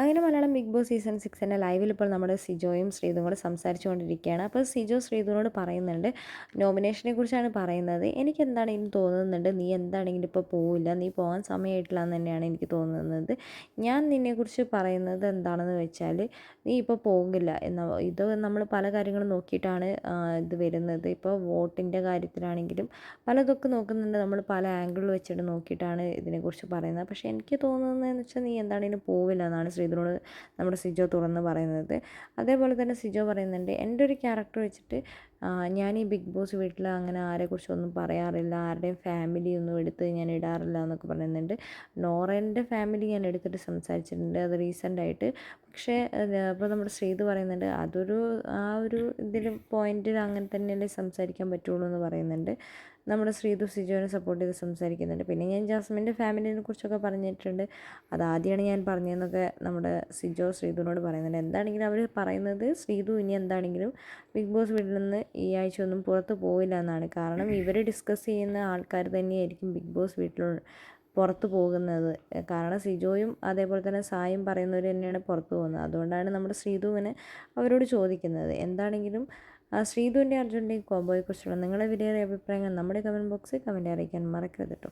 അങ്ങനെ Malayalam Bigg Boss season സിക്സിന്റെ ലൈവിൽ ഇപ്പോൾ നമ്മുടെ സിജോയും ശ്രീതും കൂടെ സംസാരിച്ചുകൊണ്ടിരിക്കുകയാണ്. അപ്പോൾ സിജോ ശ്രീതുവിനോട് പറയുന്നുണ്ട് നോമിനേഷനെ കുറിച്ചാണ് പറയുന്നത്. എനിക്ക് എന്താണ് എന്താണെങ്കിലും തോന്നുന്നുണ്ട്? നീ എന്താണെങ്കിലും ഇപ്പോൾ പോവില്ല? നീ പോകാൻ സമയമായിട്ടില്ല എന്ന് തന്നെയാണ് എനിക്ക് തോന്നുന്നത്. ഞാൻ നിന്നെക്കുറിച്ച് പറയുന്നത് എന്താണെന്ന് വെച്ചാൽ നീ ഇപ്പോൾ പോകില്ല എന്ന ഇത് നമ്മൾ പല കാര്യങ്ങളും നോക്കിയിട്ടാണ് ഇത് വരുന്നത്. ഇപ്പോൾ വോട്ടിന്റെ കാര്യത്തിലാണെങ്കിലും പലതൊക്കെ നോക്കുന്നുണ്ട്. നമ്മൾ പല ആംഗിളിൽ വെച്ചിട്ട് നോക്കിയിട്ടാണ് ഇതിനെക്കുറിച്ച് പറയുന്നത്. പക്ഷേ എനിക്ക് തോന്നുന്നതെന്ന് വെച്ചാൽ നീ എന്താണെങ്കിലും പോവില്ല എന്നാണ് ശ്രീധുനോട് നമ്മുടെ സിജോ തുറന്ന് പറയുന്നത്. അതേപോലെ തന്നെ സിജോ പറയുന്നുണ്ട് എന്റെ ഒരു ക്യാരക്ടർ വെച്ചിട്ട് ഞാൻ ഈ ബിഗ് ബോസ് വീട്ടിൽ അങ്ങനെ ആരെക്കുറിച്ചൊന്നും പറയാറില്ല. ആരുടെയും ഫാമിലി ഒന്നും എടുത്ത് ഞാൻ ഇടാറില്ല എന്നൊക്കെ പറയുന്നുണ്ട്. നോറേന്റെ ഫാമിലി ഞാൻ എടുത്തിട്ട് സംസാരിച്ചിട്ടുണ്ട്. അത് റീസെന്റായിട്ട് പക്ഷേ ഇപ്പോൾ നമ്മുടെ ശ്രീത് പറയുന്നുണ്ട് അതൊരു ആ ഒരു ഇതിൽ പോയിന്റിൽ അങ്ങനെ തന്നെയല്ലേ സംസാരിക്കാൻ പറ്റുള്ളൂ എന്ന് പറയുന്നുണ്ട്. നമ്മുടെ ശ്രീതു സിജോനെ സപ്പോർട്ട് ചെയ്ത് സംസാരിക്കുന്നുണ്ട്. പിന്നെ ഞാൻ ജാസ്മിന്റെ ഫാമിലിനെ കുറിച്ചൊക്കെ പറഞ്ഞിട്ടുണ്ട്. അതാദ്യമാണ് ഞാൻ പറഞ്ഞതെന്നൊക്കെ നമ്മുടെ സിജോ ശ്രീതുവിനോട് പറയുന്നുണ്ട്. എന്താണെങ്കിലും അവർ പറയുന്നത് ശ്രീതു ഇനി എന്താണെങ്കിലും ബിഗ് ബോസ് വീട്ടിൽ നിന്ന് ഈ ആഴ്ച ഒന്നും പുറത്ത് പോയില്ല എന്നാണ്. കാരണം ഇവർ ഡിസ്കസ് ചെയ്യുന്ന ആൾക്കാർ തന്നെയായിരിക്കും ബിഗ് ബോസ് വീട്ടിൽ പുറത്ത് പോകുന്നത്. കാരണം സിജോയും അതേപോലെ തന്നെ സായും പറയുന്നവർ തന്നെയാണ് പുറത്ത് പോകുന്നത്. അതുകൊണ്ടാണ് നമ്മുടെ ശ്രീധുവിനെ അവരോട് ചോദിക്കുന്നത്. എന്താണെങ്കിലും ശ്രീധുവിന്റെ അർജുന്റെയും കോംബോയെക്കുറിച്ചുള്ള നിങ്ങളുടെ വിലയേറിയ അഭിപ്രായങ്ങൾ നമ്മുടെ കമന്റ് ബോക്സിൽ കമന്റ് അറിയിക്കാൻ മറക്കരുത് കേട്ടോ